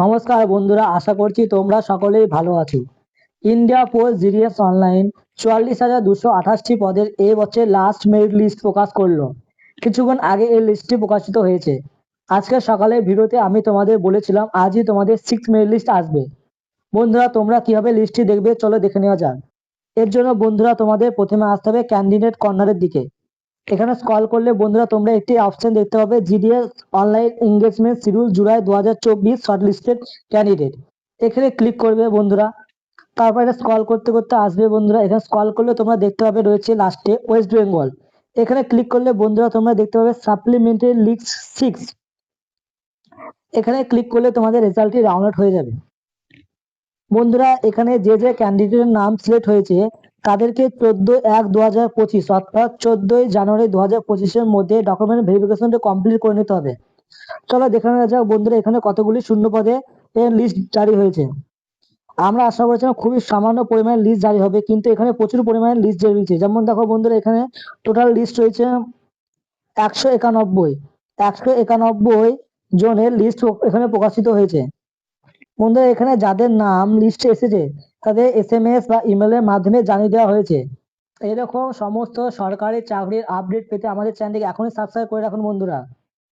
নমস্কার বন্ধুরা, আশা করছি তোমরা সকলেই ভালো আছো। ইন্ডিয়া পোস্ট জিডিএস অনলাইন চুয়াল্লিশ হাজার দুশো আঠাশটি পদের এই বছর লাস্ট মেরিট লিস্ট প্রকাশ করল। কিছুক্ষণ আগে এই লিস্টটি প্রকাশিত হয়েছে। আজকে সকালে ভিডিওতে আমি তোমাদের বলেছিলাম, আজই তোমাদের সিক্স মেরিট লিস্ট আসবে। বন্ধুরা, তোমরা কীভাবে লিস্টটি দেখবে, চলো দেখে নেওয়া যাক। এর জন্য বন্ধুরা, তোমাদের প্রথমে আসতে হবে ক্যান্ডিডেট কর্নারের দিকে। এখানে স্ক্রল করলে বন্ধুরা তোমরা একটি অপশন দেখতে পাবে GDS online engagement schedule July দু হাজার চব্বিশ শর্ট লিস্টেড ক্যান্ডিডেট এখানে ক্লিক করবে বন্ধুরা। তারপর এটা স্ক্রল করতে করতে আসবে বন্ধুরা। এখানে স্ক্রল করলে তোমরা দেখতে পাবে রয়েছে লাস্টে ওয়েস্ট বেঙ্গল এখানে ক্লিক করলে বন্ধুরা তোমরা দেখতে পাবে সাপ্লিমেন্টারি লিস্ট সিক্স এখানে ক্লিক করলে তোমাদের রেজাল্টটি ডাউনলোড হয়ে যাবে। বন্ধুরা, এখানে যে যে ক্যান্ডিডেটের নাম সিলেক্ট হয়েছে তাদেরকে চোদ্দ এক দু হাজার পঁচিশ, অর্থাৎ চোদ্দই জানুয়ারি দু হাজার পঁচিশের মধ্যে ডকুমেন্ট ভেরিফিকেশনটা কমপ্লিট করে নিতে হবে। চলো দেখে নেওয়া যাক বন্ধুরা, এখানে কতগুলি শূন্য পদে এর লিস্ট জারি হয়েছে। আমরা আশা করেছিলাম খুবই সামান্য পরিমাণে লিস্ট জারি হবে, কিন্তু এখানে প্রচুর পরিমাণে লিস্ট জারি হয়েছে। যেমন দেখো বন্ধুরা, এখানে টোটাল লিস্ট রয়েছে একশো একানব্বই। একশো একানব্বই জনের লিস্ট এখানে প্রকাশিত হয়েছে। বন্ধুরা, এখানে যাদের নাম লিস্টে এসেছে তাদের এস এম এস বা ইমেলের মাধ্যমে জানিয়ে দেওয়া হয়েছে। এরকম সমস্ত সরকারি চাকরির আপডেট পেতে আমাদের চ্যানেলটিকে এখনই সাবস্ক্রাইব করে রাখুন বন্ধুরা।